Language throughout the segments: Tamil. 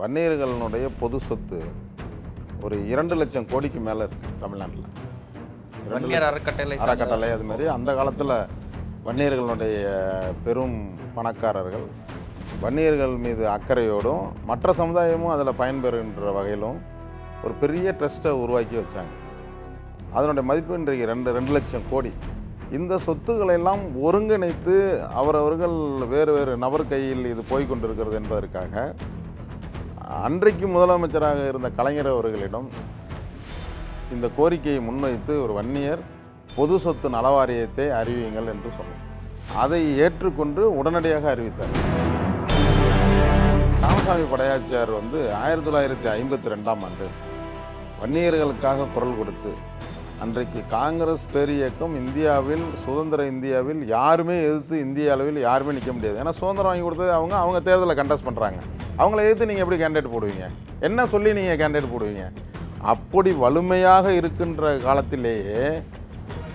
வன்னியர்களுடைய பொது சொத்து ஒரு இரண்டு லட்சம் கோடிக்கு மேலே இருக்குது தமிழ்நாட்டில். வன்னியர் அறக்கட்டளை அறக்கட்டளை அது மாதிரி அந்த காலத்தில் வன்னியர்களுடைய பெரும் பணக்காரர்கள் வன்னியர்கள் மீது அக்கறையோடும் மற்ற சமுதாயமும் அதில் பயன்பெறுகின்ற வகையிலும் ஒரு பெரிய ட்ரஸ்ட்டை உருவாக்கி வச்சாங்க. அதனுடைய மதிப்பு இன்றைக்கு ரெண்டு ரெண்டு லட்சம் கோடி. இந்த சொத்துக்களை எல்லாம் ஒருங்கிணைத்து அவரவர்கள் வேறு வேறு நபர் கையில் இது போய் கொண்டிருக்கிறது என்பதற்காக அன்றைக்கு முதலமைச்சராக இருந்த கலைஞர் அவர்களிடம் இந்த கோரிக்கையை முன்வைத்து ஒரு வன்னியர் பொது சொத்து நலவாரியத்தை அறிவியுங்கள் என்று சொன்னார். அதை ஏற்றுக்கொண்டு உடனடியாக அறிவித்தார். ராமசாமி படையாச்சியார் வந்து ஆயிரத்தி தொள்ளாயிரத்தி ஐம்பத்தி ரெண்டாம் ஆண்டு வன்னியர்களுக்காக குரல் கொடுத்து அன்றைக்கு காங்கிரஸ் பேரியக்கம் இந்தியாவில் சுதந்திர இந்தியாவில் யாருமே எதிர்த்து இந்திய அளவில் யாருமே நிற்க முடியாது. ஏன்னா சுதந்திரம் வாங்கி கொடுத்தது அவங்க அவங்க தேர்தலில் கண்டஸ்ட் பண்ணுறாங்க அவங்கள எதிர்த்து நீங்கள் எப்படி கேண்டிடேட் போடுவீங்க? என்ன சொல்லி நீங்கள் கேண்டிடேட் போடுவீங்க? அப்படி வலிமையாக இருக்கின்ற காலத்திலேயே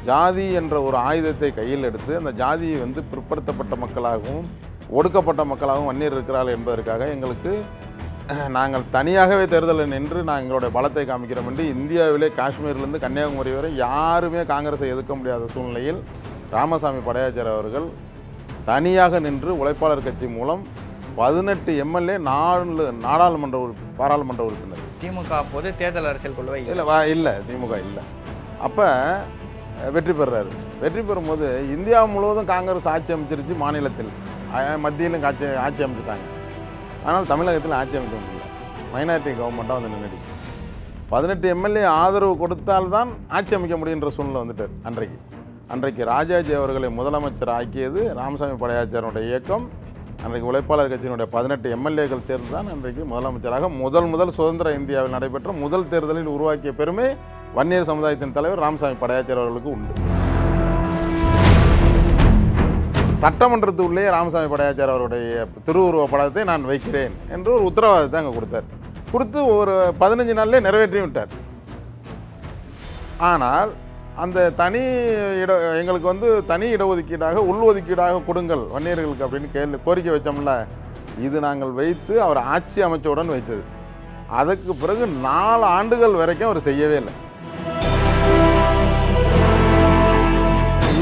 ஜாதி என்ற ஒரு ஆயுதத்தை கையில் எடுத்து அந்த ஜாதியை வந்து பிற்படுத்தப்பட்ட மக்களாகவும் ஒடுக்கப்பட்ட மக்களாகவும் வன்னியர் இருக்கிறார்கள் என்பதற்காக எங்களுக்கு நாங்கள் தனியாகவே தேர்தலில் நின்று நான் எங்களுடைய பலத்தை காமிக்கிறோம் என்று இந்தியாவிலே காஷ்மீர்லேருந்து கன்னியாகுமரி வரை யாருமே காங்கிரஸை எதிர்க்க முடியாத சூழ்நிலையில் ராமசாமி படையாச்சார் அவர்கள் தனியாக நின்று உழைப்பாளர் கட்சி மூலம் பதினெட்டு எம்எல்ஏ நாலு நாடாளுமன்ற உறுப்பி பாராளுமன்ற உறுப்பினர். திமுக அப்போது தேர்தல் அரசியல் கொள்கை இல்லை. வா இல்லை திமுக இல்லை. அப்போ வெற்றி பெறுறாரு. வெற்றி பெறும்போது இந்தியா முழுவதும் காங்கிரஸ் ஆட்சி அமைச்சிருச்சு மாநிலத்தில். மத்தியிலும் ஆட்சி ஆட்சி அமைச்சிட்டாங்க ஆனால் தமிழகத்தில் ஆட்சி அமைக்க முடியல. மைனாரிட்டி கவர்மெண்ட்டாக வந்து நின்றுடுச்சு பதினெட்டு எம்எல்ஏ ஆதரவு கொடுத்தால்தான் ஆட்சி அமைக்க முடியுன்ற சூழ்நிலை வந்துட்டார் அன்றைக்கு. அன்றைக்கு ராஜாஜி அவர்களை முதலமைச்சர் ஆக்கியது ராமசாமி படையாச்சாரனுடைய இயக்கம். அன்றைக்கு உழைப்பாளர் கட்சியினுடைய பதினெட்டு எம்எல்ஏக்கள் சேர்ந்து தான் அன்றைக்கு முதலமைச்சராக முதல் முதல் சுதந்திர இந்தியாவில் நடைபெற்ற முதல் தேர்தலில் உருவாக்கிய பெருமை வன்னியர் சமுதாயத்தின் தலைவர் ராமசாமி படையாச்சார் அவர்களுக்கு உண்டு. சட்டமன்றத்துக்குள்ளே ராமசாமி படையாச்சார் அவருடைய திருவுருவ படத்தை நான் வைக்கிறேன் என்று ஒரு உத்தரவாதத்தை அங்கே கொடுத்தார். கொடுத்து ஒரு பதினஞ்சு நாள்லேயே நிறைவேற்றி விட்டார். ஆனால் அந்த தனி இட எங்களுக்கு வந்து தனி இடஒதுக்கீடாக உள்ஒதுக்கீடாக கொடுங்கள் வன்னியர்களுக்கு அப்படின்னு கேள்வி கோரிக்கை வச்சோம்ல இது நாங்கள் வைத்து அவர் ஆட்சி அமைச்சவுடன் வைத்தது. அதுக்கு பிறகு நாலு ஆண்டுகள் வரைக்கும் அவர் செய்யவே இல்லை.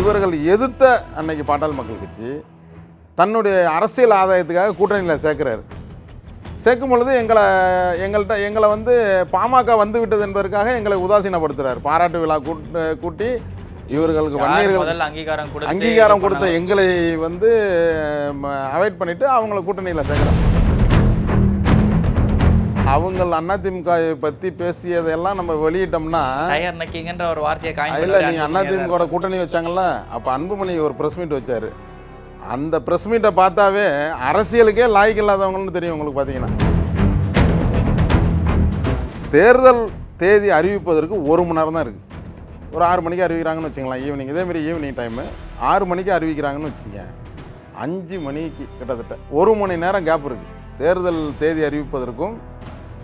இவர்கள் எதிர்த்த அன்னைக்கு பாட்டாளி மக்கள் கட்சி தன்னுடைய அரசியல் ஆதாயத்துக்காக கூட்டணியில் சேர்க்கிறாரு. சேர்க்கும் பொழுது எங்களை எங்கள்கிட்ட எங்களை வந்து பாமக வந்து விட்டது என்பதற்காக எங்களை உதாசீனப்படுத்துறாரு. பாராட்டு விழா கூட்டு கூட்டி இவர்களுக்கு யார் வன்னியர்கள் அங்கீகாரம் கொடுத்து அங்கீகாரம் கொடுத்த? எங்களை வந்து அவாய்ட் பண்ணிட்டு அவங்கள கூட்டணியில் சேர்க்குறாங்க அவங்கள் அதிமுகவை பற்றி பேசியதெல்லாம் நம்ம வெளியிட்டோம்னா டயர் நக்கிங்கன்ற ஒரு வார்த்தையை காயின் இல்லை நீங்கள் அதிமுக கூட்டணி வச்சாங்கல்ல அப்போ அன்புமணி ஒரு ப்ரெஸ் மீட் வச்சாரு. அந்த ப்ரெஸ் மீட்டை பார்த்தாவே அரசியலுக்கே லாய்க்கு இல்லாதவங்கன்னு தெரியும் உங்களுக்கு பார்த்தீங்கன்னா தேர்தல் தேதி அறிவிப்பதற்கு ஒரு மணி நேரம் தான் இருக்குது ஒரு ஆறு மணிக்கு அறிவிக்கிறாங்கன்னு வச்சுங்களேன் ஈவினிங் இதேமாரி ஈவினிங் டைமு ஆறு மணிக்கு அறிவிக்கிறாங்கன்னு வச்சுங்க அஞ்சு மணிக்கு கிட்டத்தட்ட ஒரு மணி நேரம் கேப் இருக்குது தேர்தல் தேதி அறிவிப்பதற்கும்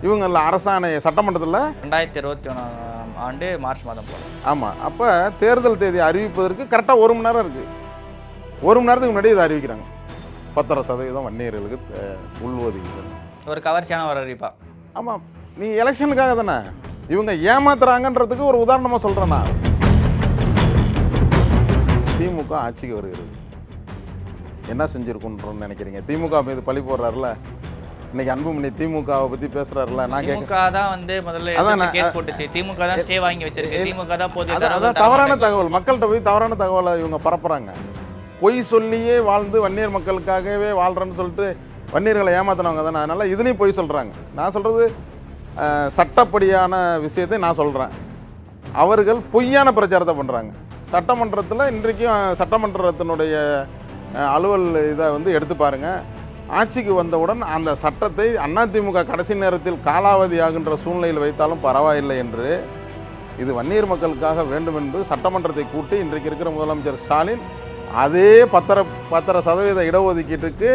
இவங்கள அரசாணை சட்டமன்றத்தில் ரெண்டாயிரத்தி இருபத்தி ஒன்றாம் ஆண்டு மார்ச் மாதம் போல. ஆமாம் அப்போ தேர்தல் தேதி அறிவிப்பதற்கு கரெக்டாக ஒரு மணி நேரம் இருக்குது ஒரு மணி நேரத்துக்கு முன்னாடி இதை அறிவிக்கிறாங்க. பத்தரை சதவீதம் வன்னியர்களுக்கு உள்ஒதுக்கீடு. ஒரு கவர்ச்சியான ஒரு அறிவிப்பா. ஆமாம் நீ எலெக்ஷனுக்காக தானே? இவங்க ஏமாத்துறாங்கன்றதுக்கு ஒரு உதாரணமாக சொல்கிறேன் நான். திமுக ஆட்சிக்கு வருகிறது. என்ன செஞ்சுருக்குன்றோன்னு நினைக்கிறீங்க? திமுக மீது பழி போடுறாருல. இன்னைக்கு அன்புமணி திமுகவை பற்றி பேசுறாருல நான் திமுக தான் வந்து முதல்ல அதான் கேஸ் போட்டுச்சு. திமுக தான் ஸ்டே வாங்கி வச்சிருக்கு. திமுக தான் போதிய அதான் தவறான. தகவல். மக்கள்கிட்ட போய் தவறான தகவலை இவங்க பரப்புறாங்க. பொய் சொல்லியே வாழ்ந்து வன்னியர் மக்களுக்காகவே வாழ்கிறேன்னு சொல்லிட்டு வன்னியர்களை ஏமாத்தினவங்க தானே. அதனால இதுலேயும் பொய் சொல்கிறாங்க நான் சொல்கிறது சட்டப்படியான விஷயத்தை நான் சொல்கிறேன் அவர்கள் பொய்யான பிரச்சாரத்தை பண்ணுறாங்க சட்டமன்றத்தில் இன்றைக்கும் சட்டமன்றத்தினுடைய அலுவல் இதை வந்து எடுத்து பாருங்கள் ஆட்சிக்கு வந்தவுடன் அந்த சட்டத்தை அதிமுக கடைசி நேரத்தில் காலாவதி ஆகின்ற சூழ்நிலையில் வைத்தாலும் பரவாயில்லை என்று இது வன்னியர் மக்களுக்காக வேண்டும் என்று சட்டமன்றத்தை கூட்டி இன்றைக்கு இருக்கிற முதலமைச்சர் ஸ்டாலின் அதே பத்தர பத்தரை சதவீத இடஒதுக்கீட்டுக்கு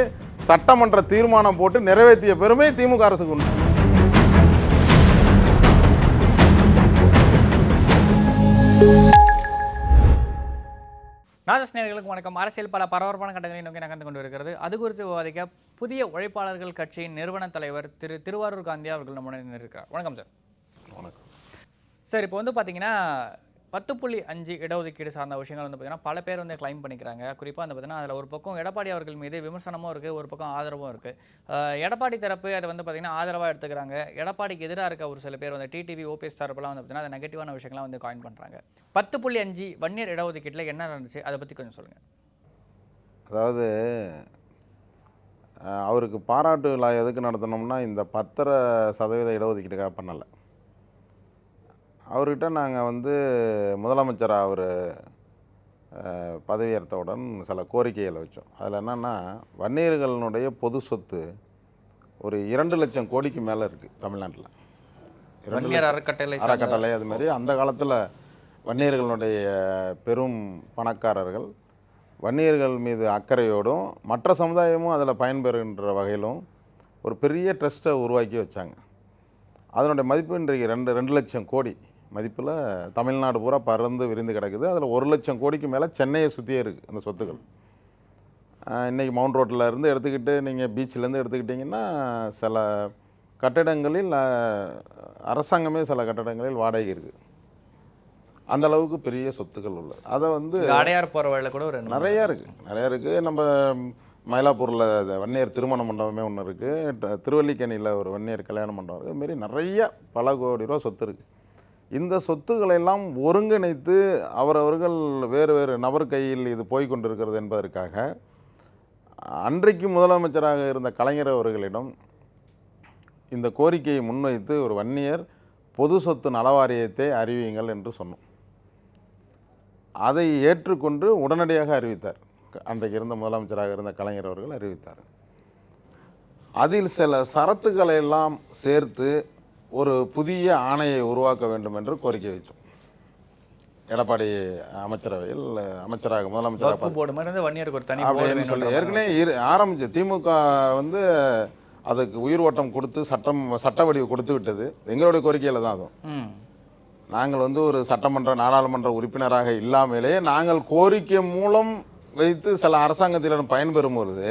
சட்டமன்ற தீர்மானம் போட்டு நிறைவேற்றிய பெருமை திமுக அரசுக்கு உண்டு. நாதஸ் நேயர்களுக்கு வணக்கம். அரசியல் பல பரபரப்பான கட்டங்களை நோக்கி நகர்ந்து கொண்டு இருக்கிறது அது குறித்து விவாதிக்க புதிய உழைப்பாளர்கள் கட்சியின் நிறுவன தலைவர் திரு திருவாரூர் காந்தி அவர்கள் நம்முடன் இருக்கிறார் வணக்கம் சார். வணக்கம். சார் இப்போ வந்து பார்த்தீங்கன்னா பத்து புள்ளி அஞ்சு இடஒதுக்கீடு சார்ந்த விஷயங்கள் வந்து பார்த்தீங்கன்னா பல பேர் வந்து கிளைம் பண்ணிக்கிறாங்க. குறிப்பாக வந்து பார்த்தீங்கன்னா அதில் ஒரு பக்கம் எடப்பாடி அவர்கள் மீது விமர்சனமும் இருக்குது ஒரு பக்கம் ஆதரவும் இருக்குது எடப்பாடி தரப்பு அதை வந்து பார்த்தீங்கன்னா ஆதரவாக எடுத்துக்கிறாங்க. எடப்பாடிக்கு எதிராக இருக்க ஒரு சில பேர் வந்து டிடிவி ஓபிஎஸ் தரப்புலாம் வந்து பார்த்தீங்கன்னா அதை நெகட்டிவான விஷயங்கள்லாம் வந்து காயின் பண்ணுறாங்க பத்து புள்ளி அஞ்சு வன்னியர் இடஒதுக்கீட்டில் என்ன நடந்துச்சு? அதை பற்றி கொஞ்சம் சொல்லுங்கள் அதாவது அவருக்கு பாராட்டு விழா எதுக்கு நடத்தினோம்னா இந்த பத்தரை சதவீத இடஒதுக்கீட்டுக்காக பண்ணலை. அவர்கிட்ட நாங்கள் வந்து முதலமைச்சராக அவர் பதவியேற்றவுடன் சில கோரிக்கைகளை வச்சோம். அதில் என்னென்னா வன்னியர்களுடைய பொது சொத்து ஒரு இரண்டு லட்சம் கோடிக்கு மேலே இருக்குது தமிழ்நாட்டில். வன்னியர் அறக்கட்டளை அறக்கட்டளை அது மாதிரி அந்த காலத்தில் வன்னியர்களுடைய பெரும் பணக்காரர்கள் வன்னியர்கள் மீது அக்கறையோடும் மற்ற சமுதாயமும் அதில் பயன்பெறுகின்ற வகையிலும் ஒரு பெரிய ட்ரஸ்ட்டை உருவாக்கி வச்சாங்க. அதனுடைய மதிப்பு இன்றைக்கு ரெண்டு ரெண்டு லட்சம் கோடி. மதிப்பில் தமிழ்நாடு பூரா பறந்து விரிந்து கிடக்குது. அதில் ஒரு லட்சம் கோடிக்கு மேலே சென்னையை சுற்றியே இருக்குது அந்த சொத்துக்கள். ஆஹ் இன்னைக்கு மவுண்ட் ரோட்டில் இருந்து எடுத்துக்கிட்டு நீங்கள் பீச்சிலேருந்து எடுத்துக்கிட்டிங்கன்னா சில கட்டிடங்களில் அரசாங்கமே சில கட்டடங்களில் வாடகை இருக்குது அந்த அளவுக்கு பெரிய சொத்துக்கள் உள்ளது அதை வந்து அடையார் போகிற வழியில் கூட ஒரு நிறையா இருக்குது நிறையா இருக்குது நம்ம மயிலாப்பூரில் வன்னியர் திருமண மண்டபமே ஒன்று இருக்குது திருவல்லிக்கேணியில் ஒரு வன்னியர் கல்யாண மண்டபம் இருக்குது இதுமாரி நிறைய பல கோடி ரூபா சொத்து இருக்குது இந்த சொத்துக்களை எல்லாம் ஒருங்கிணைத்து அவரவர்கள் வேறு வேறு நபர் கையில் இது போய்கொண்டிருக்கிறது என்பதற்காக அன்றைக்கு முதலமைச்சராக இருந்த கலைஞர் அவர்களிடம் இந்த கோரிக்கையை முன்வைத்து ஒரு வன்னியர் பொது சொத்து நலவாரியத்தை அறிவியுங்கள் என்று சொன்னோம். அதை ஏற்றுக்கொண்டு உடனடியாக அறிவித்தார். அன்றைக்கு இருந்த முதலமைச்சராக இருந்த கலைஞர் அவர்கள் அறிவித்தார். அதில் சில சரத்துக்களை எல்லாம் சேர்த்து ஒரு புதிய ஆணையை உருவாக்க வேண்டும் என்று கோரிக்கை வைத்தோம். எடப்பாடி அமைச்சரவையில் அமைச்சராக முதலமைச்சராக வக்ஃபு போர்டு மாதிரி வந்து வன்னியருக்கு ஒரு தனி அப்படின்னு சொல்லி ஏற்கனவே இரு ஆரம்பிச்சு திமுக வந்து அதுக்கு உயிர் ஓட்டம் கொடுத்து சட்டம் சட்ட வடிவு கொடுத்து விட்டது எங்களுடைய கோரிக்கையில் தான் அதுவும். நாங்கள் வந்து ஒரு சட்டமன்ற நாடாளுமன்ற உறுப்பினராக இல்லாமலே நாங்கள் கோரிக்கை மூலம் வைத்து சில அரசாங்கத்திடம் பயன்பெறும் பொழுது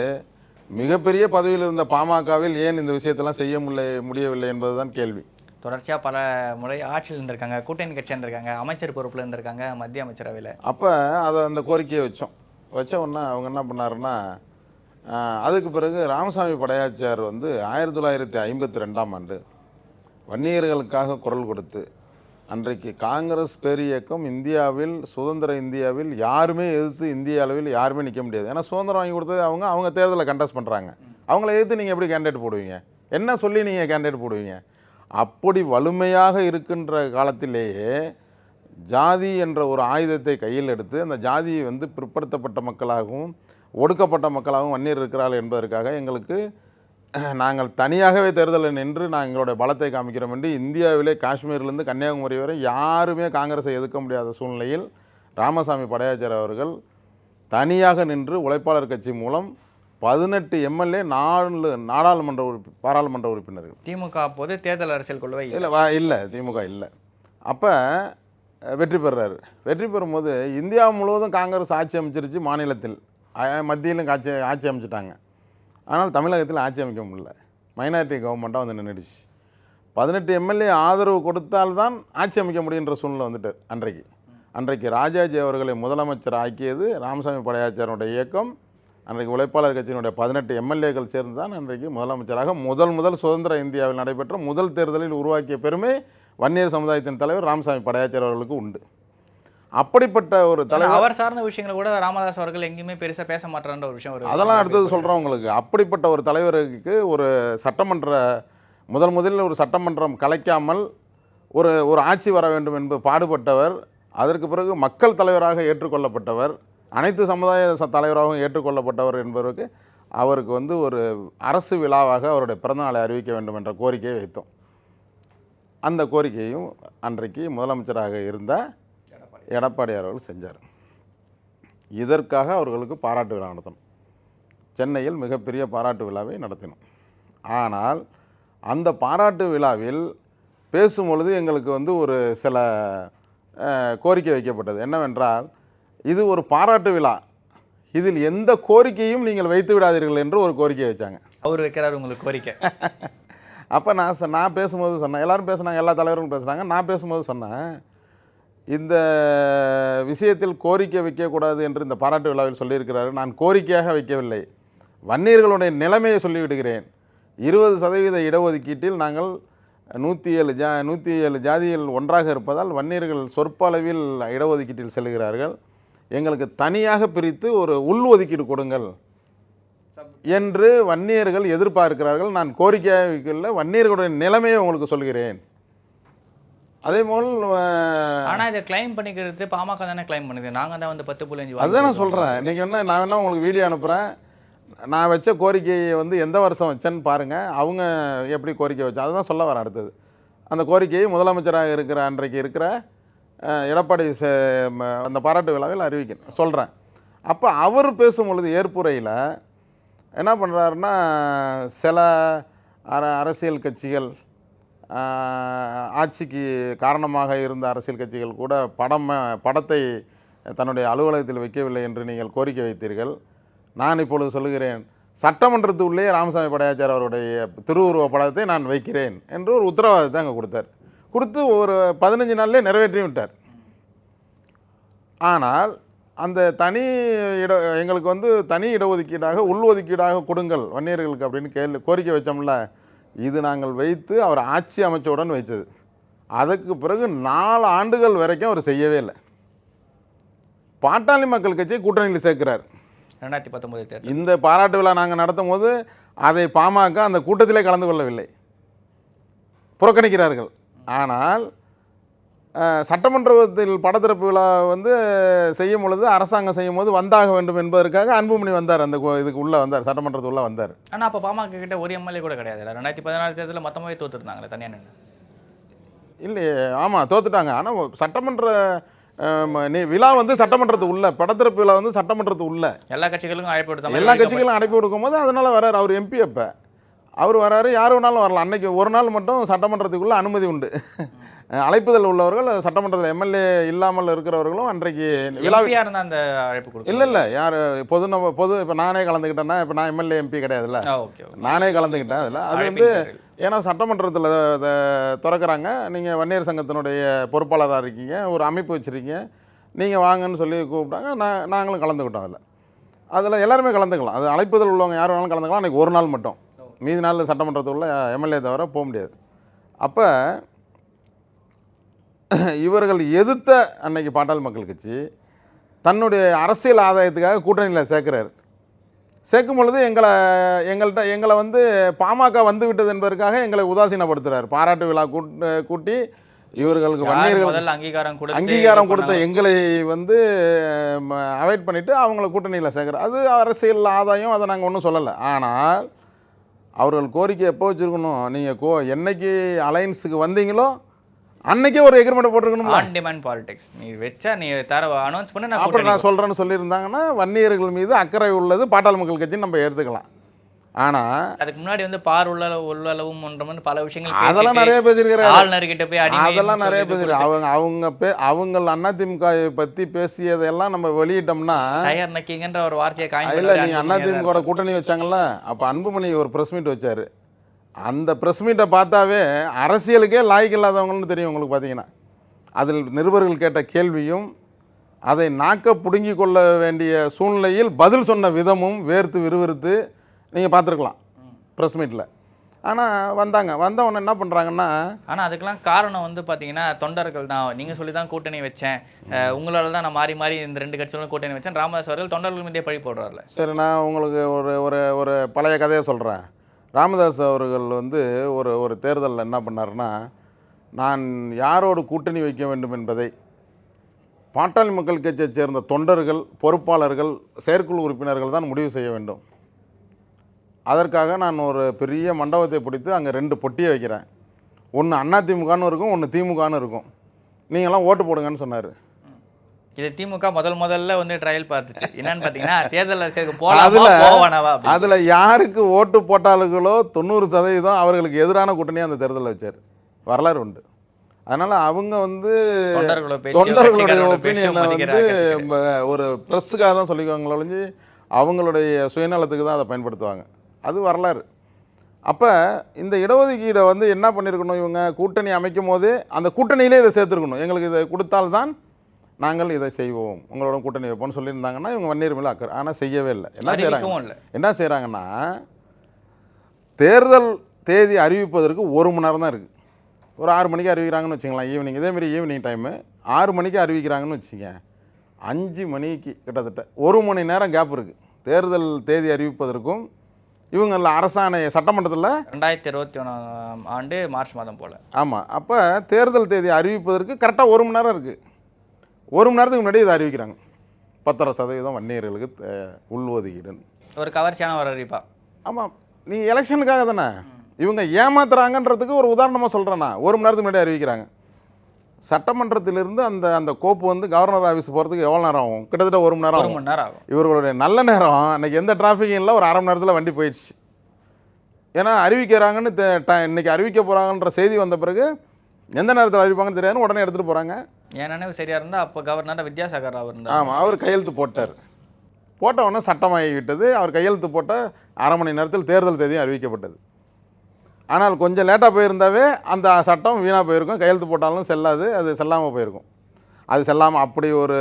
மிகப்பெரிய பதவியில் இருந்த பாமகவில் ஏன் இந்த விஷயத்தெல்லாம் செய்ய முடிய முடியவில்லை என்பதுதான் கேள்வி. தொடர்ச்சியாக பல முறை ஆட்சியில் இருந்திருக்காங்க கூட்டணி கட்சி இருந்திருக்காங்க அமைச்சர் பொறுப்பில் இருந்திருக்காங்க மத்திய அமைச்சரவையில். அப்போ அதை அந்த கோரிக்கையை வச்சோம். வச்ச உடனே அவங்க என்ன பண்ணாருன்னா அதுக்கு பிறகு ராமசாமி படையாச்சியார் வந்து ஆயிரத்தி தொள்ளாயிரத்தி ஐம்பத்தி ரெண்டாம் ஆண்டு வன்னியர்களுக்காக குரல் கொடுத்து அன்றைக்கு காங்கிரஸ் பேரியக்கம் இந்தியாவில் சுதந்திர இந்தியாவில் யாருமே எதிர்த்து இந்திய அளவில் யாருமே நிற்க முடியாது. ஏன்னா சுதந்திரம் வாங்கி கொடுத்தது அவங்க அவங்க தேர்தலை கண்டஸ்ட் பண்ணுறாங்க அவங்கள எதிர்த்து நீங்கள் எப்படி கேண்டிடேட் போடுவீங்க? என்ன சொல்லி நீங்கள் கேண்டிடேட் போடுவீங்க? அப்படி வலிமையாக இருக்கின்ற காலத்திலேயே ஜாதி என்ற ஒரு ஆயுதத்தை கையில் எடுத்து அந்த ஜாதியை வந்து பிற்படுத்தப்பட்ட மக்களாகவும் ஒடுக்கப்பட்ட மக்களாகவும் வன்னியர் இருக்கிறார்கள் என்பதற்காக எங்களுக்கு நாங்கள் தனியாகவே தேர்தலில் நின்று நாங்கள் எங்களுடைய பலத்தை காமிக்கிறோம் என்று இந்தியாவிலே காஷ்மீர்லேருந்து கன்னியாகுமரி வரை யாருமே காங்கிரஸை எதிர்க்க முடியாத சூழ்நிலையில் ராமசாமி படையாச்சார் அவர்கள் தனியாக நின்று உழைப்பாளர் கட்சி மூலம் பதினெட்டு எம்எல்ஏ நாலு நாடாளுமன்ற உறுப்பி பாராளுமன்ற உறுப்பினர்கள். திமுக அப்போது தேர்தல் அரசியல் கொள்வை இல்லை வா இல்லை திமுக இல்லை. அப்போ வெற்றி பெறுறாரு. வெற்றி பெறும்போது இந்தியா முழுவதும் காங்கிரஸ் ஆட்சி அமைச்சிருச்சு மாநிலத்தில். மத்தியிலும் ஆட்சி ஆட்சி அமைச்சிட்டாங்க. ஆனால் தமிழகத்தில் ஆட்சி அமைக்க முடியல. மைனாரிட்டி கவர்மெண்ட்டாக வந்து நின்றுடுச்சு பதினெட்டு எம்எல்ஏ ஆதரவு கொடுத்தால்தான் ஆட்சி அமைக்க முடியுன்ற சூழ்நிலை வந்துட்டார் அன்றைக்கு. அன்றைக்கு ராஜாஜி அவர்களை முதலமைச்சர் ஆக்கியது ராமசாமி படையாச்சாரனுடைய இயக்கம். அன்றைக்கு உழைப்பாளர் கட்சியினுடைய பதினெட்டு எம்எல்ஏக்கள் சேர்ந்து தான் அன்றைக்கு முதலமைச்சராக முதல் முதல் சுதந்திர இந்தியாவில் நடைபெற்ற முதல் தேர்தலில் உருவாக்கிய பெருமை வன்னியர் சமுதாயத்தின் தலைவர் ராமசாமி படையாச்சார் அவர்களுக்கு உண்டு. அப்படிப்பட்ட ஒரு தலைவர் அவர் சார்ந்த விஷயங்களை கூட ராமதாஸ் அவர்கள் எங்கேயுமே பெருசா பேச மாட்டார்ன்ற ஒரு விஷயம் அதெல்லாம் அடுத்தது சொல்கிறேன் உங்களுக்கு. அப்படிப்பட்ட ஒரு தலைவருக்கு ஒரு சட்டமன்ற முதல் முதலில் ஒரு சட்டமன்றம் கலைக்காமல் ஒரு ஒரு ஆட்சி வர வேண்டும் என்று பாடுபட்டவர் அதற்கு பிறகு மக்கள் தலைவராக ஏற்றுக்கொள்ளப்பட்டவர் அனைத்து சமுதாய ச- தலைவராகவும் ஏற்றுக்கொள்ளப்பட்டவர் என்பவருக்கு அவருக்கு வந்து ஒரு அரசு விழாவாக அவருடைய பிறந்தநாளை அறிவிக்க வேண்டும் என்ற கோரிக்கையை வைத்தோம். அந்த கோரிக்கையும் அன்றைக்கு முதலமைச்சராக இருந்த எடப்பாடியார் அவர்கள் செஞ்சார். இதற்காக அவர்களுக்கு பாராட்டு விழா நடத்தணும். சென்னையில் மிகப்பெரிய பாராட்டு விழாவை நடத்தினோம். ஆனால் அந்த பாராட்டு விழாவில் பேசும் பொழுது எங்களுக்கு வந்து ஒரு சில கோரிக்கை வைக்கப்பட்டது. என்னவென்றால் இது ஒரு பாராட்டு விழா. இதில் எந்த கோரிக்கையும் நீங்கள் வைத்து விடாதீர்கள் என்று ஒரு கோரிக்கை வச்சாங்க. அவர் வைக்கிறாரு உங்களுக்கு கோரிக்கை. அப்போ நான் நான் பேசும்போது சொன்னேன். எல்லாரும் பேசுனாங்க எல்லா தலைவர்களும் பேசுனாங்க. நான் பேசும்போது சொன்னேன் இந்த விஷயத்தில் கோரிக்கை வைக்கக்கூடாது என்று இந்த பாராட்டு விழாவில் சொல்லியிருக்கிறாரு. நான் கோரிக்கையாக வைக்கவில்லை. வன்னியர்களுடைய நிலைமையை சொல்லிவிடுகிறேன். இருபது சதவீத இடஒதுக்கீட்டில் நாங்கள் நூற்றி ஏழு ஜா நூற்றி ஏழு ஜாதிகள் ஒன்றாக இருப்பதால் வன்னியர்கள் சொற்பளவில் இடஒதுக்கீட்டில் செல்கிறார்கள். எங்களுக்கு தனியாக பிரித்து ஒரு உள் ஒதுக்கீடு கொடுங்கள் என்று வன்னியர்கள் எதிர்பார்க்கிறார்கள். நான் கோரிக்கையாக வைக்கல வன்னியர்களுடைய நிலைமையை உங்களுக்கு சொல்கிறேன். அதே போல் அஹ், ஆனா இதை கிளைம் பண்ணிக்கிறது பாமக தானே கிளைம் பண்ணுது. நாங்க தான் வந்து பத்து புள்ளி அஞ்சு அதுதான் நான் சொல்கிறேன் இன்றைக்கி என்ன நான் வேணா உங்களுக்கு வீடியோ அனுப்புகிறேன் நான் வச்ச கோரிக்கையை வந்து எந்த வருஷம் வச்சேன்னு பாருங்கள் அவங்க எப்படி கோரிக்கை வச்சா அதுதான் சொல்ல வரேன் அடுத்தது. அந்த கோரிக்கையை முதலமைச்சராக இருக்கிற அன்றைக்கு இருக்கிற எடப்பாடி அந்த பாராட்டு விழாவில் அறிவிக்கிறேன் சொல்கிறேன் அப்போ அவர் பேசும்பொழுது ஏற்புரையில் என்ன பண்ணுறாருன்னா சில அர அரசியல் கட்சிகள் ஆட்சிக்கு காரணமாக இருந்த அரசியல் கட்சிகள் கூட படம் படத்தை தன்னுடைய அலுவலகத்தில் வைக்கவில்லை என்று நீங்கள் கோரிக்கை வைத்தீர்கள். நான் இப்பொழுது சொல்லுகிறேன் சட்டமன்றத்துக்குள்ளே ராமசாமி படையாச்சார் அவருடைய திருவுருவ படத்தை நான் வைக்கிறேன் என்று ஒரு உத்தரவாதத்தை அங்கே கொடுத்தார். கொடுத்து ஒரு பதினஞ்சு நாள்லேயே நிறைவேற்றி விட்டார் ஆனால் அந்த தனி இட எங்களுக்கு வந்து தனி இடஒதுக்கீடாக உள்ஒதுக்கீடாக கொடுங்கள் வன்னியர்களுக்கு அப்படின்னு கேள்வி கோரிக்கை வச்சோம்ல இது நாங்கள் வைத்து அவர் ஆட்சி அமைச்சவுடன் வைத்தது. அதுக்கு பிறகு நாலு ஆண்டுகள் வரைக்கும் அவர் செய்யவே இல்லை. பாட்டாளி மக்கள் கட்சியை கூட்டணியில் சேர்க்கிறார். ரெண்டாயிரத்தி பத்தொன்பது தேர்தல் இந்த பாராட்டு விழா நாங்கள் நடத்தும் போது அதை பாமக அந்த கூட்டத்திலே கலந்து கொள்ளவில்லை. புறக்கணிக்கிறார்கள். ஆனால் சட்டமன்றத்தில் படத்திறப்பு விழா வந்து செய்யும் பொழுது அரசாங்கம் செய்யும் போது வந்தாக வேண்டும் என்பதற்காக அன்புமணி வந்தார். அந்த இதுக்கு உள்ளே வந்தார். சட்டமன்றத்துக்குள்ளே வந்தார். ஆனா அப்ப பாமக கிட்ட ஒரு எம்எல்ஏ கூட கிடையாது ரெண்டாயிரத்தி பதினாறு தேர்தலில் மொத்தமாவே தோத்துருந்தாங்களே தனியா நின்று இல்லையே ஆமாம் தோத்துட்டாங்க. ஆனால் சட்டமன்ற நீ விழா வந்து சட்டமன்றத்துக்கு உள்ள படத்திறப்பு விழா வந்து சட்டமன்றத்துக்கு உள்ள. எல்லா கட்சிகளுக்கும் அழைப்பு எல்லா கட்சிகளும் அனுப்பி கொடுக்கும்போது அதனால் வராரு அவர் எம்பி அப்போ. அவர் வராரு யார் வேணாலும் வரலாம். அன்னைக்கு ஒரு நாள் மட்டும் சட்டமன்றத்துக்குள்ள அனுமதி உண்டு. அழைப்புதல் உள்ளவர்கள் சட்டமன்றத்தில் எம்எல்ஏ இல்லாமல் இருக்கிறவர்களும் அன்றைக்கு விழா எம்பியா இருந்தா அந்த அழைப்பு இல்லை இல்லை யார் பொது நம்ம பொது இப்போ நானே கலந்துக்கிட்டேன்னா இப்போ நான் எம்எல்ஏ எம்பி கிடையாதுல்ல. நானே கலந்துக்கிட்டேன் அதில். அது வந்து. ஏன்னா சட்டமன்றத்தில் திறக்கிறாங்க. நீங்கள் வன்னியர் சங்கத்தினுடைய பொறுப்பாளராக இருக்கீங்க ஒரு அமைப்பு வச்சுருக்கீங்க. நீங்கள் வாங்கன்னு சொல்லி கூப்பிட்டாங்க. நான் நாங்களும் கலந்துக்கிட்டோம் அதில். அதில் எல்லாருமே கலந்துக்கலாம். அது அழைப்புதல் உள்ளவங்க யார் வேணாலும் கலந்துக்கலாம். அன்றைக்கி ஒரு நாள் மட்டும். மீதி நாள் சட்டமன்றத்துக்குள்ள எம்எல்ஏ தவிர போக முடியாது. அப்போ இவர்கள் எதிர்த்த அன்னைக்கு பாட்டாளி மக்கள் கட்சி தன்னுடைய அரசியல் ஆதாயத்துக்காக கூட்டணியில் சேர்க்குறாரு. சேர்க்கும் பொழுது எங்களை எங்கள்கிட்ட எங்களை வந்து பாமக வந்து விட்டது என்பதற்காக எங்களை உதாசீனப்படுத்துறாரு. பாராட்டு விழா கூட்டு கூட்டி இவர்களுக்கு யார் வன்னியர்கள் அங்கீகாரம் கொடுத்து அங்கீகாரம் கொடுத்த? எங்களை வந்து அவாய்ட் பண்ணிவிட்டு அவங்கள கூட்டணியில் சேர்க்குறோம் அது அரசியல் ஆதாயம் அதை நாங்கள் ஒன்றும் சொல்லலை. ஆனால் அவர்கள் கோரிக்கை எப்போ வச்சுருக்கணும்? நீங்கள் கோ என்னைக்கு அலையன்ஸுக்கு வந்தீங்களோ அன்னைக்கே ஒரு எக்ரிமெண்ட் போட்டிருக்கணும்ல. ஆன் டிமாண்ட் பாலிடிக்ஸ் நீ வச்சா நீ தர அனௌன்ஸ் பண்ண நான் அப்புறம் நான் சொல்கிறேன்னு சொல்லியிருந்தாங்கன்னா வன்னியர்கள் மீது அக்கறை உள்ளது பாட்டாளி மக்கள் கட்சின்னு நம்ம எடுத்துக்கலாம். ஆனால் அதுக்கு முன்னாடி வந்து பார் உள்ள உள்ளளவும் ஒன்ற மாதிரி பல விஷயங்கள் அதெல்லாம் நிறைய பேசியிருக்கிறாரு. ஆளுநர் கிட்ட போய் அதெல்லாம் நிறைய பேசியிருக்காரு அவங்க அவங்க பே அவங்க அதிமுக பற்றி பேசியதெல்லாம் நம்ம வெளியிட்டோம்னா டயர் நக்கிங்கன்ற ஒரு வார்த்தையை காயின் இல்லை நீங்கள் அதிமுக கூட்டணி வச்சாங்கல்ல அப்போ அன்புமணி ஒரு ப்ரெஸ் மீட் வச்சார். அந்த ப்ரெஸ் மீட்டை பார்த்தாவே அரசியலுக்கே லாய்க்கு இல்லாதவங்கன்னு தெரியும் உங்களுக்கு பார்த்தீங்கன்னா. அதில் நிருபர்கள் கேட்ட கேள்வியும் அதை நாக்க பிடுங்கி கொள்ள வேண்டிய சூழ்நிலையில் பதில் சொன்ன விதமும் வேர்த்து விறுவிறுத்து நீங்கள் பார்த்துருக்கலாம். ப்ரெஸ் மீட்டில் ஆனால் வந்தாங்க. வந்தவொடனே என்ன பண்ணுறாங்கன்னா ஆனா அதுக்கெல்லாம் காரணம் வந்து பாத்தீங்கன்னா தொண்டர்கள் தான். நீங்க சொல்லி தான் கூட்டணி வச்சேன். உங்களால தான் நான் மாறி மாறி இந்த ரெண்டு கட்சிகளும் கூட்டணி வச்சேன். ராமதாஸ் அவர்கள் தொண்டர்கள் மீதே பழி போடுறாருல. சரி நான் உங்களுக்கு ஒரு ஒரு ஒரு பழைய கதையை சொல்கிறேன் ராமதாஸ் அவர்கள் வந்து ஒரு ஒரு தேர்தலில் என்ன பண்ணாருன்னா நான் யாரோடு கூட்டணி வைக்க வேண்டும் என்பதை பாட்டாளி மக்கள் கட்சியைச் சேர்ந்த தொண்டர்கள் பொறுப்பாளர்கள் செயற்குழு உறுப்பினர்கள் தான் முடிவு செய்ய வேண்டும். அதற்காக நான் ஒரு பெரிய மண்டபத்தை பிடித்து அங்கே ரெண்டு பொட்டியை வைக்கிறேன். ஒன்று அதிமுகன்னு இருக்கும் ஒன்று திமுகன்னு இருக்கும். நீங்கள்லாம் ஓட்டு போடுங்கன்னு சொன்னார். இது திமுக முதல் முதல்ல வந்து ட்ரையல் பார்த்துச்சு. என்னன்னு பாத்தீங்கன்னா தேர்தல் அரசியலுக்கு அதுல- யாருக்கு ஓட்டு போட்டாளுகளோ தொண்ணூறு சதவீதம் அவர்களுக்கு எதிரான கூட்டணியாக அந்த தேர்தலில் வச்சார். வரலாறு உண்டு. அதனால் அவங்க வந்து தொண்டர்களுடைய ஒப்பீனியனை வந்து ஒரு ப்ரெஸ்ஸுக்காக தான் சொல்லிக்குவாங்களே ஒழிஞ்சு அவங்களுடைய சுயநலத்துக்கு தான் அதை பயன்படுத்துவாங்க. அது வரலாறு. அப்போ இந்த இடஒதுக்கீடை வந்து என்ன பண்ணியிருக்கணும் இவங்க? கூட்டணி அமைக்கும் போதே அந்த கூட்டணியிலே இதை சேர்த்துருக்கணும். எங்களுக்கு இதை கொடுத்தால்தான் நாங்கள் இதை செய்வோம். உங்களோட கூட்டணி வைப்போம்னு சொல்லியிருந்தாங்கன்னா இவங்க வன்னியர் மேலே அக்கறை. ஆனால் செய்யவே இல்லை. என்ன செய்கிறாங்க என்ன செய்கிறாங்கன்னா தேர்தல் தேதி அறிவிப்பதற்கு ஒரு மணி நேரம் தான் இருக்குது ஒரு ஆறு மணிக்கு அறிவிக்கிறாங்கன்னு வச்சுங்களேன். ஈவினிங் இதேமாரி ஈவினிங் டைமு. ஆறு மணிக்கு அறிவிக்கிறாங்கன்னு வச்சுங்க அஞ்சு மணிக்கு கிட்டத்தட்ட ஒரு மணி நேரம் கேப் இருக்குது தேர்தல் தேதி அறிவிப்பதற்கும் இவங்கள அரசாணை சட்டமன்றத்தில்? ரெண்டாயிரத்தி இருபத்தி ஒன்றாம் ஆண்டு மார்ச் மாதம் போல. ஆமாம் அப்போ தேர்தல் தேதி அறிவிப்பதற்கு கரெக்டாக ஒரு மணி நேரம் இருக்குது ஒரு மணி நேரத்துக்கு முன்னாடி இதை அறிவிக்கிறாங்க. பத்தரை சதவீதம் வன்னியர்களுக்கு உள்ஒதுக்கீடுன்னு ஒரு கவர்ச்சியான ஒரு அறிவிப்பா. ஆமாம் நீ எலெக்ஷனுக்காக தானே? இவங்க ஏமாத்துறாங்கன்றதுக்கு ஒரு உதாரணமாக சொல்கிறேன்னா ஒரு மணி நேரத்துக்கு முன்னாடி அறிவிக்கிறாங்க. சட்டமன்றத்திலிருந்து அந்த அந்த கோப்பு வந்து கவர்னர் ஆஃபீஸ் போகிறதுக்கு எவ்வளோ நேரம் ஆகும்? கிட்டத்தட்ட ஒரு மணி நேரம் ஒரு ஆகும். மணி நேரம் ஆகும். இவர்களுடைய நல்ல நேரம். அன்னைக்கு எந்த டிராஃபிக்கும் இல்லை ஒரு அரை மணி நேரத்தில் வண்டி போயிடுச்சு. ஏன்னா அறிவிக்கிறாங்கன்னு இன்னைக்கு அறிவிக்க போகிறாங்கன்ற செய்தி வந்த பிறகு எந்த நேரத்தில் அறிவிப்பாங்கன்னு தெரியாது உடனே எடுத்துகிட்டு போகிறாங்க என் நினைவு சரியா இருந்தா அப்போ கவர்னர் வித்யாசாகர் அவர் இருந்தார். ஆமாம் அவர் கையெழுத்து போட்டார். போட்ட உடனே சட்டமாகிவிட்டது அவர் கையெழுத்து போட்ட அரை மணி நேரத்தில் தேர்தல் தேதியும் அறிவிக்கப்பட்டது. ஆனால் கொஞ்சம் லேட்டாக போயிருந்தாவே அந்த சட்டம் வீணாக போயிருக்கும். கையெழுத்து போட்டாலும் செல்லாது அது செல்லாமல் போயிருக்கும். அது செல்லாமல் அப்படி ஒரு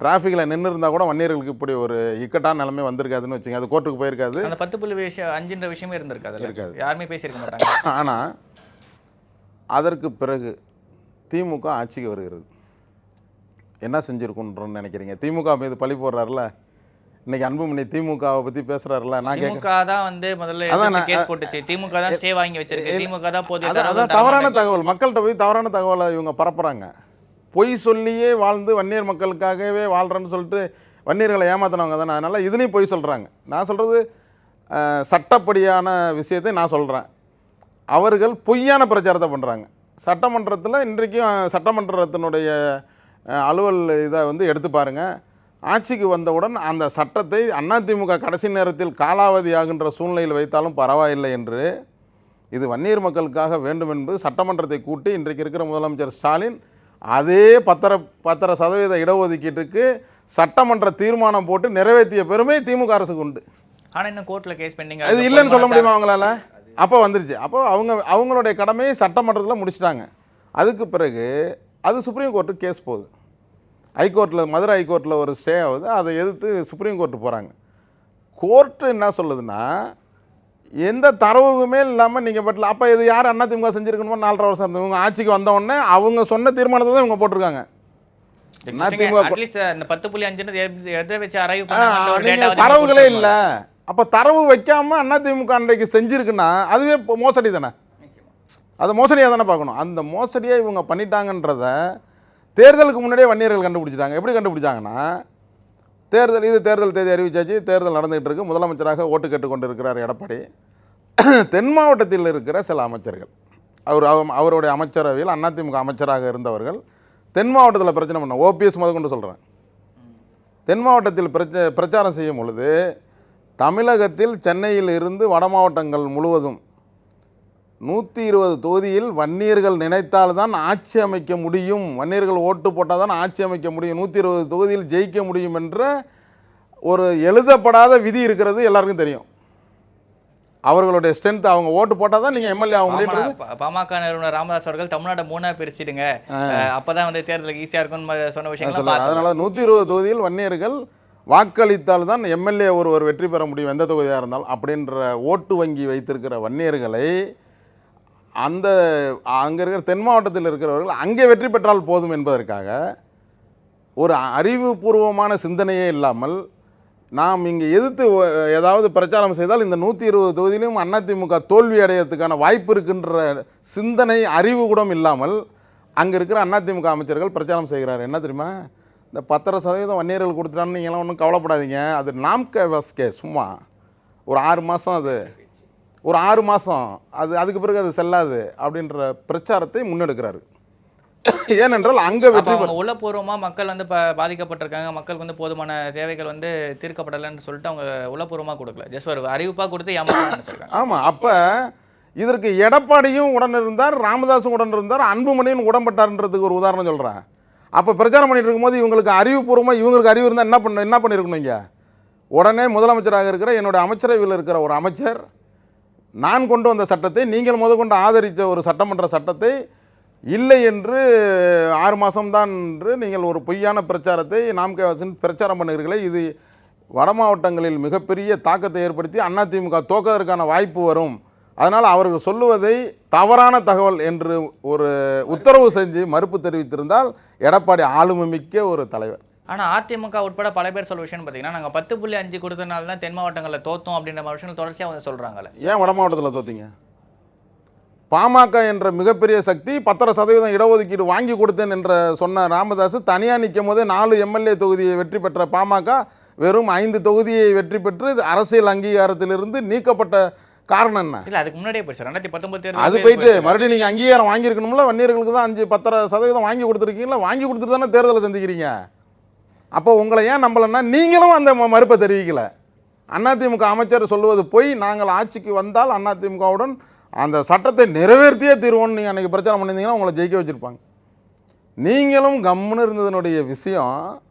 டிராஃபிக்கில் நின்று இருந்தால் கூட வன்னியர்களுக்கு இப்படி ஒரு இக்கட்டான நிலைமை வந்திருக்காதுன்னு வச்சுங்க அது கோர்ட்டுக்கு போயிருக்காது. அந்த பத்து புள்ளி விஷயம் அஞ்சுன்ற விஷயமே இருந்திருக்காது இருக்காது. யாருமே பேசியிருக்க மாட்டாங்க. ஆனால் அதற்கு பிறகு திமுக ஆட்சிக்கு வருகிறது. என்ன செஞ்சுருக்குன்றோன்னு நினைக்கிறீங்க? திமுக மீது பழி போடுறாருல? இன்னைக்கு அன்புமணி திமுகவை பற்றி பேசுகிறாருல நான் திமுக தான் வந்து முதல்ல அதான் கேஸ் போட்டுச்சு. திமுக தான் ஸ்டே வாங்கி வச்சிருக்கு. திமுக தான் போதிய அதான் தவறான. தகவல். மக்கள்கிட்ட போய் தவறான தகவலை இவங்க பரப்புகிறாங்க பொய் சொல்லியே வாழ்ந்து வன்னியர் மக்களுக்காகவே வாழ்கிறேன்னு சொல்லிட்டு வன்னியர்களை ஏமாத்தினவங்க தானே. அதனால் இதுலேயும் பொய் சொல்கிறாங்க நான் சொல்கிறது சட்டப்படியான விஷயத்தை நான் சொல்கிறேன் அவர்கள் பொய்யான பிரச்சாரத்தை பண்ணுறாங்க சட்டமன்றத்தில் இன்றைக்கும் சட்டமன்றத்தினுடைய அலுவல் இதை வந்து எடுத்து பாருங்கள் ஆட்சிக்கு வந்தவுடன் அந்த சட்டத்தை அதிமுக கடைசி நேரத்தில் காலாவதி ஆகின்ற சூழ்நிலையில் வைத்தாலும் பரவாயில்லை என்று இது வன்னியர் மக்களுக்காக வேண்டும் என்பது சட்டமன்றத்தை கூட்டி இன்றைக்கு இருக்கிற முதலமைச்சர் ஸ்டாலின் அதே பத்தரை பத்தரை சதவீத இடஒதுக்கீட்டுக்கு சட்டமன்ற தீர்மானம் போட்டு நிறைவேற்றிய பெருமை திமுக அரசுக்கு உண்டு. ஆனா இன்னும் கோர்ட்ல கேஸ் பெண்டிங் அது இல்லைன்னு சொல்ல முடியுமா அவங்களால? அப்போ வந்துருச்சு. அப்போ அவங்க அவங்களுடைய கடமையை சட்டமன்றத்தில் முடிச்சிட்டாங்க. அதுக்கு பிறகு அது சுப்ரீம் கோர்ட்டுக்கு கேஸ் போகுது. ஹைகோர்ட்டில் மதுரை ஹைகோர்ட்டில் ஒரு ஸ்டே ஆகுது அதை எதிர்த்து சுப்ரீம் கோர்ட்டு போகிறாங்க கோர்ட்டு என்ன சொல்லுதுன்னா எந்த தரவுமே இல்லாமல் நீங்கள் பட்டில் அப்போ இது யார் அண்ணா திமுக செஞ்சுருக்கணுமோ நாலரை வருஷம் இருந்தது. இவங்க ஆட்சிக்கு வந்த உடனே அவங்க சொன்ன தீர்மானத்தை தான் இவங்க போட்டிருக்காங்க. திமுக தரவுகளே. இல்லை. அப்போ தரவு வைக்காம அதிமுக அன்றைக்கு செஞ்சிருக்குன்னா அதுவே மோசடி தானே? அது மோசடியாக தானே பார்க்கணும். அந்த மோசடியை இவங்க பண்ணிட்டாங்கன்றத தேர்தலுக்கு முன்னாடியே வன்னியர்கள் கண்டுபிடிச்சிட்டாங்க. எப்படி கண்டுபிடிச்சாங்கன்னா தேர்தல் இது தேர்தல் தேதி அறிவிச்சாச்சு. தேர்தல் நடந்துகிட்டு இருக்கு. முதலமைச்சராக ஓட்டு கேட்டுக்கொண்டு இருக்கிறார் எடப்பாடி. தென் மாவட்டத்தில் இருக்கிற சில அமைச்சர்கள். அவர் அவ- அவருடைய அமைச்சரவையில் அதிமுக அமைச்சராக இருந்தவர்கள் தென் மாவட்டத்தில் பிரச்சனை பண்ண ஓபிஎஸ் முதற்கொண்டு சொல்கிறேன் தென் மாவட்டத்தில் பிரச்ச பிரச்சாரம் செய்யும் பொழுது தமிழகத்தில் சென்னையில் இருந்து வட மாவட்டங்கள் முழுவதும் நூற்றி இருபது தொகுதியில் வன்னியர்கள் நினைத்தால்தான் ஆட்சி அமைக்க முடியும். வன்னியர்கள் ஓட்டு போட்டால் தான் ஆட்சி அமைக்க முடியும். நூற்றி இருபது தொகுதியில் ஜெயிக்க முடியும் என்ற ஒரு எழுதப்படாத விதி இருக்கிறது எல்லாருக்கும் தெரியும். அவர்களுடைய ஸ்ட்ரென்த் அவங்க ஓட்டு போட்டால் தான் நீங்கள் எம்எல்ஏ ஆக முடியுன்றது பாமக நிறுவனர் ராமதாஸ் அவர்கள் தமிழ்நாட்டை மூணா பிரிச்சிடுங்க. அஹ், அப்பதான் வந்து தேர்தலுக்கு ஈஸியா இருக்கும்னு சொன்ன பார்த்தோம். அதனால நூற்றி இருபது தொகுதியில் வன்னியர்கள் வாக்களித்தால் தான் எம்எல்ஏ ஒருவர் வெற்றி பெற முடியும். எந்த தொகுதியாக இருந்தாலும் அப்படின்ற ஓட்டு வங்கி வைத்திருக்கிற வன்னியர்களை அந்த அங்கே இருக்கிற தென் மாவட்டத்தில் இருக்கிறவர்கள் அங்கே வெற்றி பெற்றால் போதும் என்பதற்காக ஒரு அறிவுபூர்வமான சிந்தனையே இல்லாமல் நாம் இங்கே எதிர்த்து ஏதாவது பிரச்சாரம் செய்தால் இந்த நூற்றி இருபது தொகுதியிலும் அதிமுக தோல்வி அடையறதுக்கான வாய்ப்பு இருக்கின்ற சிந்தனை அறிவு கூட இல்லாமல் அங்கே இருக்கிற அதிமுக அமைச்சர்கள் பிரச்சாரம் செய்கிறார். என்ன தெரியுமா? இந்த பத்தரை சதவீதம் வன்னியர்கள் கொடுத்துட்டான்னு நீங்களாம் ஒன்றும் கவலைப்படாதீங்க. அது நாம் கே சும்மா. ஒரு ஆறு மாதம் அது. ஒரு ஆறு மாதம் அது அதுக்கு பிறகு அது செல்லாது அப்படின்ற பிரச்சாரத்தை முன்னெடுக்கிறாரு. ஏனென்றால் அங்கே வெற்றி அவங்க உள்ளபூர்வமா மக்கள் வந்து ப- பாதிக்கப்பட்டிருக்காங்க. மக்களுக்கு வந்து போதுமான தேவைகள் வந்து தீர்க்கப்படலைன்னு சொல்லிட்டு அவங்க உள்ளபூர்வமா கொடுக்கல. ஜஸ்ட் ஒரு அறிவிப்பா கொடுத்து நினைச்சிருக்காங்க ஆமாம் அப்போ இதற்கு எடப்பாடியும் உடன் இருந்தார் ராமதாஸும் உடன் இருந்தார் அன்புமணியும் உடன்பட்டார்ன்றதுக்கு ஒரு உதாரணம் சொல்கிறேன் அப்போ பிரச்சாரம் பண்ணிட்டு இருக்கும்போது இவங்களுக்கு அறிவுபூர்வமாக இவங்களுக்கு அறிவு இருந்தால் என்ன பண்ண என்ன பண்ணியிருக்கணும் இங்க? உடனே முதலமைச்சராக இருக்கிற என்னுடைய அமைச்சரவையில் இருக்கிற ஒரு அமைச்சர் நான் கொண்டு வந்த சட்டத்தை நீங்கள் முதற்கொண்டு ஆதரித்த ஒரு சட்டமன்ற சட்டத்தை இல்லை என்று ஆறு மாதம்தான் என்று நீங்கள் ஒரு பொய்யான பிரச்சாரத்தை நாம் பிரச்சாரம் பண்ணுகிறீர்களே இது வட மாவட்டங்களில் மிகப்பெரிய தாக்கத்தை ஏற்படுத்தி அதிமுக தோக்கதற்கான வாய்ப்பு வரும். அதனால் அவர்கள் சொல்லுவதை தவறான தகவல் என்று ஒரு உத்தரவு செஞ்சு மறுப்பு தெரிவித்திருந்தால் எடப்பாடி ஆளுமை மிக்க ஒரு தலைவர். ஆனா அதிமுக உட்பட பல பேர் சொல்ற விஷயம் பார்த்தீங்கன்னா நாங்க பத்து புள்ளி அஞ்சு கொடுத்தனால தான் தென் மாவட்டங்களில் தோத்தோம் அப்படின்ற மாதிரி விஷயங்கள் தொடர்ச்சியாக வந்து சொல்றாங்கல்ல. ஏன் வட மாவட்டத்தில் தோத்தீங்க? பாமக என்ற மிகப்பெரிய சக்தி பத்தரை சதவீதம் இடஒதுக்கீடு வாங்கி கொடுத்தேன் என்ற சொன்ன ராமதாஸ் தனியாக நிற்கும் போதே நாலு எம்எல்ஏ தொகுதியை வெற்றி பெற்ற பாமக வெறும் ஐந்து தொகுதியை வெற்றி பெற்று அரசியல் அங்கீகாரத்திலிருந்து நீக்கப்பட்ட காரணம் என்ன? இல்ல அதுக்கு முன்னாடியே போயிடுச்சு. ரெண்டாயிரத்தி பத்தொன்பது அது போயிட்டு மறுபடியும் நீங்கள் அங்கீகாரம் வாங்கியிருக்கணும்ல வன்னியர்களுக்கு தான் அஞ்சு பத்தரை சதவீதம் வாங்கி கொடுத்துருக்கீங்களா வாங்கி கொடுத்துட்டு தானே தேர்தலை சந்திக்கிறீங்க? அப்போ உங்களை ஏன் நம்பலைன்னா நீங்களும் அந்த ம- மறுப்பை தெரிவிக்கல. அதிமுக அமைச்சர் சொல்லுவது போய். நாங்கள் ஆட்சிக்கு வந்தால் அதிமுகவுடன் அந்த சட்டத்தை நிறைவேற்றியே தீர்வோம்னு நீங்கள் அன்றைக்கி பிரச்சாரம் பண்ணியிருந்தீங்கன்னா உங்களை ஜெயிக்க வச்சுருப்பாங்க. நீங்களும் கம்முன்னு இருந்ததனுடைய விஷயம்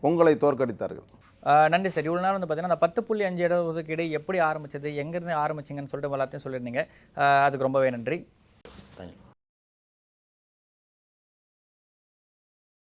உங்களை தோற்கடித்தார்கள். நன்றி சார். இவ்வளோ நேரம் வந்து பார்த்தீங்கன்னா அந்த பத்து புள்ளி அஞ்சு இடஒதுக்கீடு எப்படி ஆரம்பிச்சது எங்கேருந்து ஆரம்பிச்சிங்கன்னு சொல்லிட்டு எல்லாத்தையும் சொல்லியிருந்தீங்க. அதுக்கு ரொம்பவே நன்றி.